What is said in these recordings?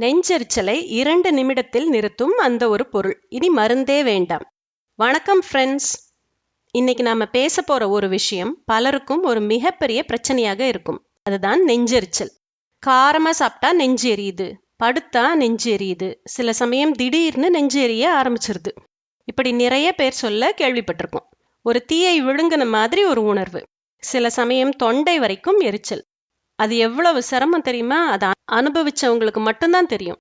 நெஞ்செரிச்சலை இரண்டு நிமிடத்தில் நிறுத்தும் அந்த ஒரு பொருள். இனி மருந்தே வேண்டாம். வணக்கம் ஃப்ரெண்ட்ஸ் இன்னைக்கு நாம பேச போற ஒரு விஷயம் பலருக்கும் ஒரு மிகப்பெரிய பிரச்சனையாக இருக்கும். அதுதான் நெஞ்செரிச்சல். காரமா சாப்பிட்டா நெஞ்சு எரியுது படுத்தா நெஞ்சு எரியுது சில சமயம் திடீர்னு நெஞ்சு எரிய ஆரம்பிச்சிருது. இப்படி நிறைய பேர் சொல்ல கேள்விப்பட்டிருக்கோம் ஒரு தீயை விழுங்கின மாதிரி ஒரு உணர்வு. சில சமயம் தொண்டை வரைக்கும் எரிச்சல். அது எவ்வளவு சிரமம் தெரியுமா? அதை அனுபவிச்சவங்களுக்கு மட்டும்தான் தெரியும்.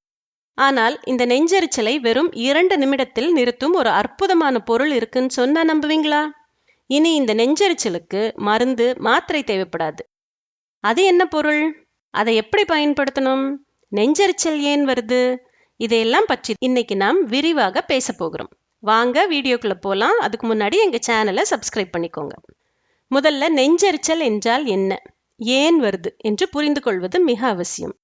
ஆனால் இந்த நெஞ்செரிச்சலை வெறும் இரண்டு நிமிடத்தில் நிறுத்தும் ஒரு அற்புதமான பொருள் இருக்குன்னு சொன்னா நம்புவீங்களா? இனி இந்த நெஞ்செரிச்சலுக்கு மருந்து மாத்திரை தேவைப்படாது. அது என்ன பொருள்? அதை எப்படி பயன்படுத்தணும்? நெஞ்செரிச்சல் ஏன் வருது? இதையெல்லாம் பற்றி இன்னைக்கு நாம் விரிவாக பேச போகிறோம். வாங்க வீடியோக்குள்ள போலாம். அதுக்கு முன்னாடி எங்க சேனலை சப்ஸ்கிரைப் பண்ணிக்கோங்க. முதல்ல நெஞ்செரிச்சல் என்றால் என்ன? ஏன் வருது என்று புரிந்து கொள்வது மிக அவசியம்.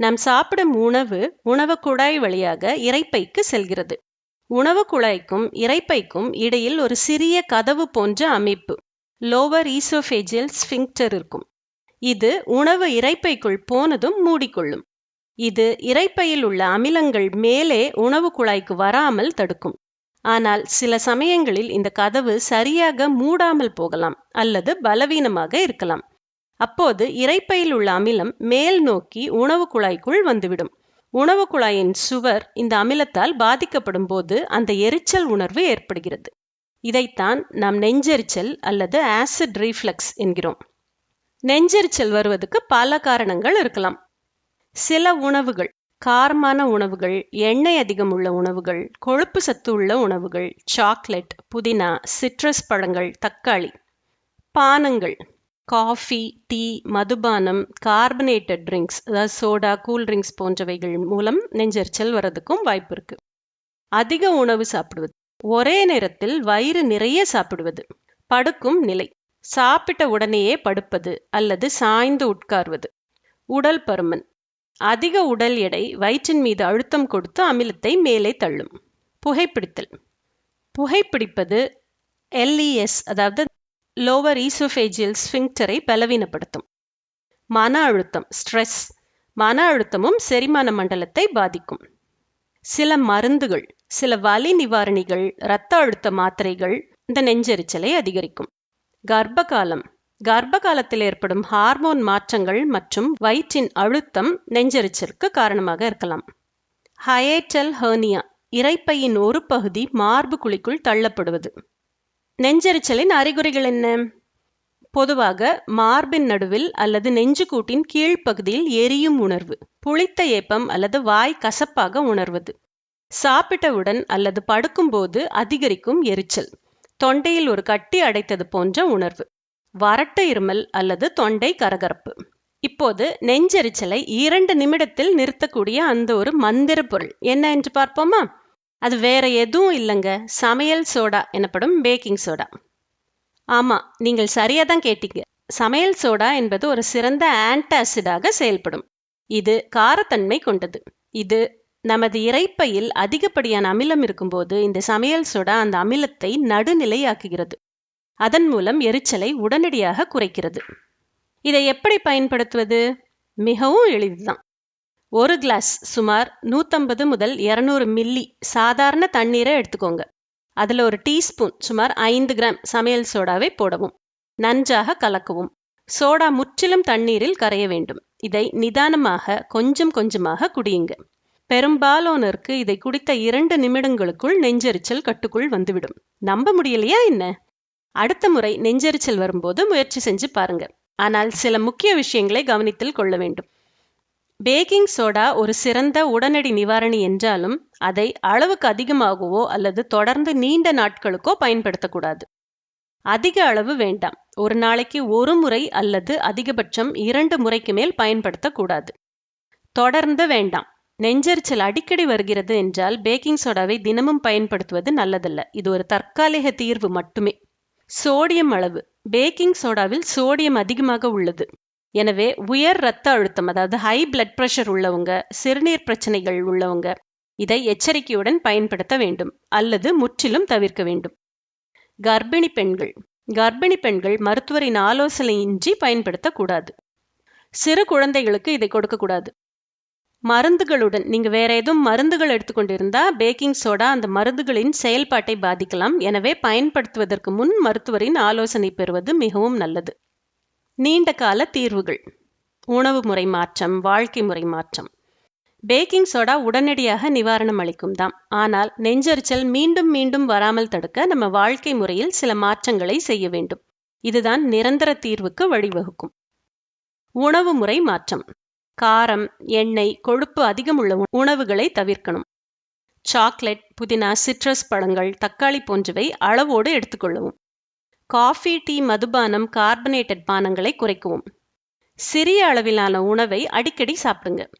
நாம் சாப்பிடும் உணவு உணவு குழாய் வழியாக இறைப்பைக்கு செல்கிறது. உணவு குழாய்க்கும் இரைப்பைக்கும் இடையில் ஒரு சிறிய கதவு போன்ற அமைப்பு லோவர் ஈசோஃபேஜியல் ஸ்பிங்க்டர் இருக்கும். இது உணவு இறைப்பைக்குள் போனதும் மூடிக்கொள்ளும். இது இரைப்பையில் உள்ள அமிலங்கள் மேலே உணவு குழாய்க்கு வராமல் தடுக்கும். ஆனால் சில சமயங்களில் இந்த கதவு சரியாக மூடாமல் போகலாம் அல்லது பலவீனமாக இருக்கலாம். அப்போது இரைப்பையில் உள்ள அமிலம் மேல் நோக்கி உணவு குழாய்க்குள் வந்துவிடும். உணவு குழாயின் சுவர் இந்த அமிலத்தால் பாதிக்கப்படும் போது அந்த எரிச்சல் உணர்வு ஏற்படுகிறது. இதைத்தான் நாம் நெஞ்செரிச்சல் அல்லது ஆசிட் ரீஃப்ளக்ஸ் என்கிறோம். நெஞ்செரிச்சல் வருவதற்கு பல காரணங்கள் இருக்கலாம். சில உணவுகள் காரமான உணவுகள் எண்ணெய் அதிகம் உள்ள உணவுகள் கொழுப்பு சத்து உள்ள உணவுகள் சாக்லேட் புதினா சிட்ரஸ் பழங்கள் தக்காளி பானங்கள் காஃபி டீ மதுபானம் கார்பனேட்டட் ட்ரிங்க்ஸ் அதாவது சோடா கூல் ட்ரிங்க்ஸ் போன்றவைகள் மூலம் நெஞ்செரிச்சல் வர்றதுக்கும் வாய்ப்பு இருக்கு. அதிக உணவு சாப்பிடுவது. ஒரே நேரத்தில் வயிறு நிறைய சாப்பிடுவது. படுக்கும் நிலை. சாப்பிட்ட உடனேயே படுப்பது அல்லது சாய்ந்து உட்கார்வது. உடல் பருமன். அதிக உடல் எடை வயிற்றின் மீது அழுத்தம் கொடுத்து அமிலத்தை மேலே தள்ளும். புகைப்பிடித்தல். புகைப்பிடிப்பது எல்இஎஸ் அதாவது லோவர் ஈசோஃபேஜியல் ஸ்பிங்க்டரை பலவீனப்படுத்தும். மன அழுத்தம் ஸ்ட்ரெஸ் மன அழுத்தமும் செரிமான மண்டலத்தை பாதிக்கும். சில மருந்துகள் சில வலி நிவாரணிகள் இரத்த அழுத்த மாத்திரைகள் இந்த நெஞ்செரிச்சலை அதிகரிக்கும். கர்ப்ப காலம் கர்ப்ப காலத்தில் ஏற்படும் ஹார்மோன் மாற்றங்கள் மற்றும் வயிற்றின் அழுத்தம் நெஞ்செரிச்சலுக்கு காரணமாக இருக்கலாம். ஹயேட்டல் ஹர்னியா இரைப்பையின் ஒரு பகுதி மார்பு குழிக்குள் தள்ளப்படுவது. நெஞ்செரிச்சலின் அறிகுறிகள் என்ன? பொதுவாக மார்பின் நடுவில் அல்லது நெஞ்சுக்கூட்டின் கீழ்ப்பகுதியில் எரியும் உணர்வு புளித்த ஏப்பம் அல்லது வாய் கசப்பாக உணர்வது சாப்பிட்டவுடன் அல்லது படுக்கும்போது அதிகரிக்கும் எரிச்சல் தொண்டையில் ஒரு கட்டி அடைத்தது போன்ற உணர்வு வறட்ட இருமல் அல்லது தொண்டை கரகரப்பு. இப்போது நெஞ்செரிச்சலை இரண்டு நிமிடத்தில் நிறுத்தக்கூடிய அந்த ஒரு மந்திர பொருள் என்ன என்று பார்ப்போமா? அது வேற எதுவும் இல்லைங்க. சமையல் சோடா எனப்படும் பேக்கிங் சோடா ஆமாம் நீங்கள் சரியாக தான் கேட்டீங்க. சமையல் சோடா என்பது ஒரு சிறந்த ஆன்டாசிடாக செயல்படும். இது காரத்தன்மை கொண்டது. இது நமது இறைப்பையில் அதிகப்படியான அமிலம் இருக்கும்போது இந்த சமையல் சோடா அந்த அமிலத்தை நடுநிலையாக்குகிறது. அதன் மூலம் எரிச்சலை உடனடியாக குறைக்கிறது. இதை எப்படி பயன்படுத்துவது? மிகவும் எளிதுதான். ஒரு கிளாஸ் சுமார் நூற்றம்பது முதல் இரநூறு மில்லி சாதாரண தண்ணீரை எடுத்துக்கோங்க. அதில் ஒரு டீஸ்பூன் சுமார் ஐந்து கிராம் சமையல் சோடாவை போடவும். நன்றாக கலக்கவும். சோடா முற்றிலும் தண்ணீரில் கரைய வேண்டும். இதை நிதானமாக கொஞ்சம் கொஞ்சமாக குடியுங்க. பெரும்பாலோனருக்கு இதை குடித்த இரண்டு நிமிடங்களுக்குள் நெஞ்செரிச்சல் கட்டுக்குள் வந்துவிடும். நம்ப முடியலையா என்ன? அடுத்த முறை நெஞ்செரிச்சல் வரும்போது முயற்சி செஞ்சு பாருங்க. ஆனால் சில முக்கிய விஷயங்களை கவனித்தில் கொள்ள வேண்டும். பேக்கிங் சோடா ஒரு சிறந்த உடனடி நிவாரணி என்றாலும் அதை அளவுக்கு அதிகமாகவோ அல்லது தொடர்ந்து நீண்ட நாட்களுக்கோ பயன்படுத்தக்கூடாது. அதிக அளவு வேண்டாம். ஒரு நாளைக்கு ஒரு முறை அல்லது அதிகபட்சம் இரண்டு முறைக்கு மேல் பயன்படுத்தக்கூடாது. தொடர்ந்து வேண்டாம். நெஞ்செரிச்சல் அடிக்கடி வருகிறது என்றால் பேக்கிங் சோடாவை தினமும் பயன்படுத்துவது நல்லதல்ல. இது ஒரு தற்காலிக தீர்வு மட்டுமே. சோடியம் அளவு. பேக்கிங் சோடாவில் சோடியம் அதிகமாக உள்ளது. எனவே உயர் இரத்த அழுத்தம் அதாவது ஹை பிளட் பிரஷர் உள்ளவங்க சிறுநீர் பிரச்சனைகள் உள்ளவங்க இதை எச்சரிக்கையுடன் பயன்படுத்த வேண்டும் அல்லது முற்றிலும் தவிர்க்க வேண்டும். கர்ப்பிணி பெண்கள். கர்ப்பிணி பெண்கள் மருத்துவரின் ஆலோசனையின்றி பயன்படுத்தக்கூடாது சிறு குழந்தைகளுக்கு இதை கொடுக்கக்கூடாது மருந்துகளுடன் நீங்க வேற எதுவும் மருந்துகள் எடுத்துக்கொண்டிருந்தா பேக்கிங் சோடா அந்த மருந்துகளின் செயல்பாட்டை பாதிக்கலாம். எனவே பயன்படுத்துவதற்கு முன் மருத்துவரின் ஆலோசனை பெறுவது மிகவும் நல்லது. நீண்ட கால தீர்வுகள். உணவு முறை மாற்றம் வாழ்க்கை முறை மாற்றம். பேக்கிங் சோடா உடனடியாக நிவாரணம் அளிக்கும் தான் ஆனால் நெஞ்செரிச்சல் மீண்டும் மீண்டும் வராமல் தடுக்க நம்ம வாழ்க்கை முறையில் சில மாற்றங்களை செய்ய வேண்டும். இதுதான் நிரந்தர தீர்வுக்கு வழிவகுக்கும். உணவு முறை மாற்றம். காரம் எண்ணெய் கொழுப்பு அதிகம் உள்ள உணவுகளை தவிர்க்கணும். சாக்லேட் புதினா சிட்ரஸ் பழங்கள் தக்காளி போன்றவை அளவோடு எடுத்துக்கொள்ளவும். காஃபி டீ மதுபானம் கார்பனேட்டட் பானங்களை குறைக்கவும். சிறிய அளவிலான உணவை அடிக்கடி சாப்பிடுங்க.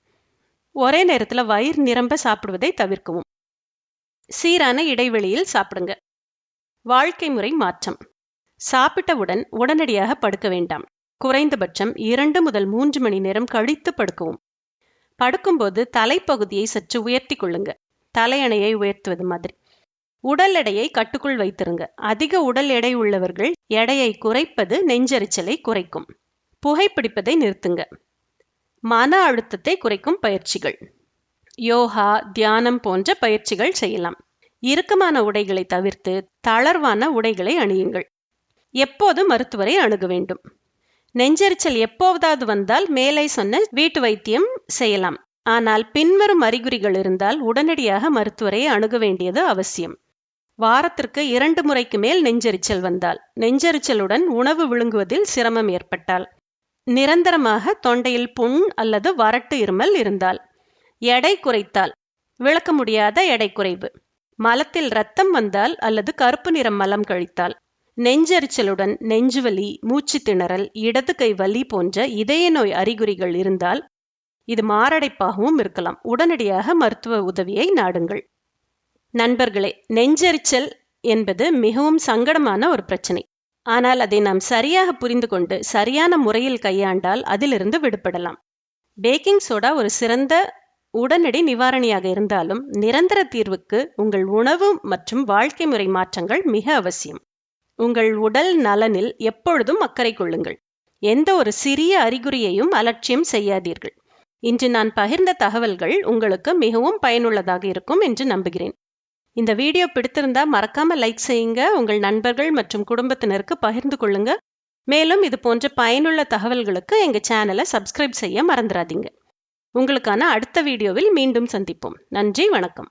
ஒரே நேரத்தில் வயிறு நிரம்ப சாப்பிடுவதை தவிர்க்கவும். சீரான இடைவெளியில் சாப்பிடுங்க. வாழ்க்கை முறை மாற்றம். சாப்பிட்டவுடன் உடனடியாக படுக்க வேண்டாம். குறைந்தபட்சம் இரண்டு முதல் மூன்று மணி நேரம் கழித்து படுக்கவும். படுக்கும்போது தலைப்பகுதியை சற்று உயர்த்தி கொள்ளுங்க. தலையணையை உயர்த்துவது மாதிரி. உடல் எடையை கட்டுக்குள் வைத்திருங்க. அதிக உடல் எடை உள்ளவர்கள் எடையை குறைப்பது நெஞ்சரிச்சலை குறைக்கும். புகைப்பிடிப்பதை நிறுத்துங்க. மன அழுத்தத்தை குறைக்கும் பயிற்சிகள். யோகா தியானம் போன்ற பயிற்சிகள் செய்யலாம். இறுக்கமான உடைகளை தவிர்த்து தளர்வான உடைகளை அணியுங்கள். எப்போது மருத்துவரை அணுக வேண்டும்? நெஞ்செரிச்சல் எப்போதாவது வந்தால் மேலே சொன்ன வீட்டு வைத்தியம் செய்யலாம். ஆனால் பின்வரும் அறிகுறிகள் இருந்தால் உடனடியாக மருத்துவரை அணுக வேண்டியது அவசியம். வாரத்திற்கு இரண்டு முறைக்கு மேல் நெஞ்செரிச்சல் வந்தால் நெஞ்செரிச்சலுடன் உணவு விழுங்குவதில் சிரமம் ஏற்பட்டால் நிரந்தரமாக தொண்டையில் புண் அல்லது வறட்டு இருமல் இருந்தால் எடை குறைத்தால் விளக்க முடியாத எடை குறைவு. மலத்தில் ரத்தம் வந்தால் அல்லது கருப்பு நிறம் மலம் கழித்தால் நெஞ்செரிச்சலுடன் நெஞ்சுவலி மூச்சு திணறல் இடது கை வலி போன்ற இதய நோய் அறிகுறிகள் இருந்தால் இது மாரடைப்பாகவும் இருக்கலாம். உடனடியாக மருத்துவ உதவியை நாடுங்கள். நண்பர்களே நெஞ்செரிச்சல் என்பது மிகவும் சங்கடமான ஒரு பிரச்சனை. ஆனால் அதை நாம் சரியாக புரிந்து கொண்டு சரியான முறையில் கையாண்டால் அதிலிருந்து விடுபடலாம். பேக்கிங் சோடா ஒரு சிறந்த உடனடி நிவாரணியாக இருந்தாலும் நிரந்தர தீர்வுக்கு உங்கள் உணவு மற்றும் வாழ்க்கை முறை மாற்றங்கள் மிக அவசியம். உங்கள் உடல் நலனில் எப்பொழுதும் அக்கறை கொள்ளுங்கள். எந்த ஒரு சிறிய அறிகுறியையும் அலட்சியம் செய்யாதீர்கள். இன்று நான் பகிர்ந்த தகவல்கள் உங்களுக்கு மிகவும் பயனுள்ளதாக இருக்கும் என்று நம்புகிறேன். இந்த வீடியோ பிடித்திருந்தா மறக்காம லைக் செய்யுங்க. உங்கள் நண்பர்கள் மற்றும் குடும்பத்தினருக்கு பகிர்ந்து கொள்ளுங்க. மேலும் இது போன்ற பயனுள்ள தகவல்களுக்கு எங்க சேனலை சப்ஸ்கிரைப் செய்ய மறந்துடாதீங்க உங்களுக்கான அடுத்த வீடியோவில் மீண்டும் சந்திப்போம். நன்றி வணக்கம்.